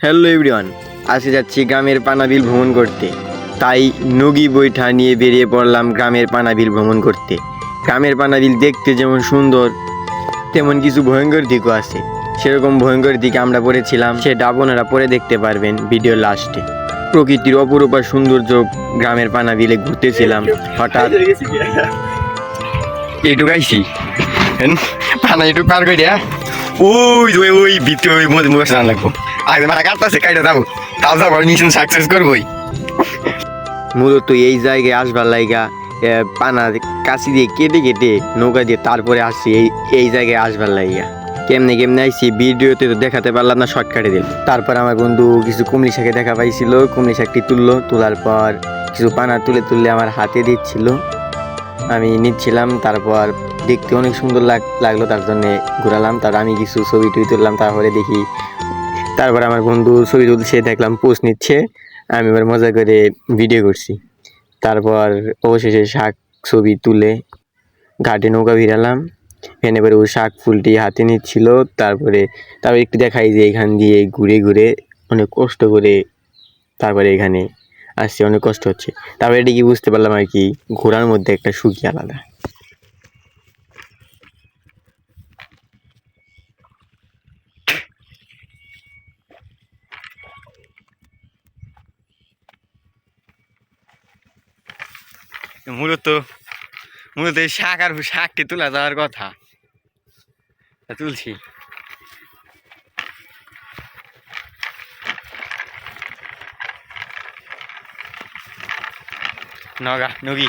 Hello everyone আজকে যাচ্ছি গ্রামের পানাবিল ভ্রমণ করতে। তাই নগি বৈঠা নিয়ে বেরিয়ে পড়লাম গ্রামের পানাবিল ভ্রমণ করতে। গ্রামের পানাবিল দেখতে যেমন সুন্দর, তেমন কিছু ভয়ঙ্কর দিকও আছে। সেরকম ভয়ঙ্কর দিকে আমরা পড়েছিলাম, সেটা আপনারা পরে দেখতে পারবেন ভিডিও লাস্টে। প্রকৃতির অপরূপ আর সৌন্দর্য গ্রামের পানাবিলে ঘুরতেছিলাম, হঠাৎ। এইটুকু আইসি পানা একটু পার করে দেয়া ওই ওই ওই ভিতরে ওই মধ্যে মুখে স্নান লাগবো আগে মানে কাটতেছে, কাইটা যাব তাও যাব মিশন সাকসেস করবোই। মূলত এই জায়গায় আসবার লাইগা পানা কাশি দিয়ে কেটে কেটে নৌকা দিয়ে তারপরে আসছি এই এই জায়গায় আসবার লাইগা। কেমনে কেমনে আইসি ভিডিওতে তো দেখাতে পারলাম না শর্টকাটে দিল। তারপর আমার বন্ধু কিছু কুমলি শাকে দেখা পাইছিল কুমলি শাকটি তুললো, তোলার পর কিছু পানা তুলে তুললে আমার হাতে দিচ্ছিল। আমি নিচ্ছিলাম, তারপর দেখতে অনেক সুন্দর লাগ, লাগল তার জন্য ঘুরালাম। তার আমি কিছু ছবি টবি তুললাম, তারপরে দেখি তারপর আমার বন্ধু ছবি তুলছে, দেখলাম পোস্ট নিচ্ছে। আমি এবার মজা করে ভিডিও করছি। তারপর অবশেষে শাক ছবি তুলে ঘাটে নৌকা ভিড়ালাম। এখানে এবার ও শাক ফুলটি হাতে নিচ্ছিল। তারপরে তারপর একটু দেখাই যে এখান দিয়ে ঘুরে ঘুরে অনেক কষ্ট করে তারপরে এখানে আসছে, অনেক কষ্ট হচ্ছে। তারপরে এটি কি বুঝতে পারলাম আর কি ঘোরার মধ্যে একটা সুখী আলাদা। মূলত মূলত এই শাক আর শাকটি তোলা যাওয়ার কথা। তুলছি। নগা নগি।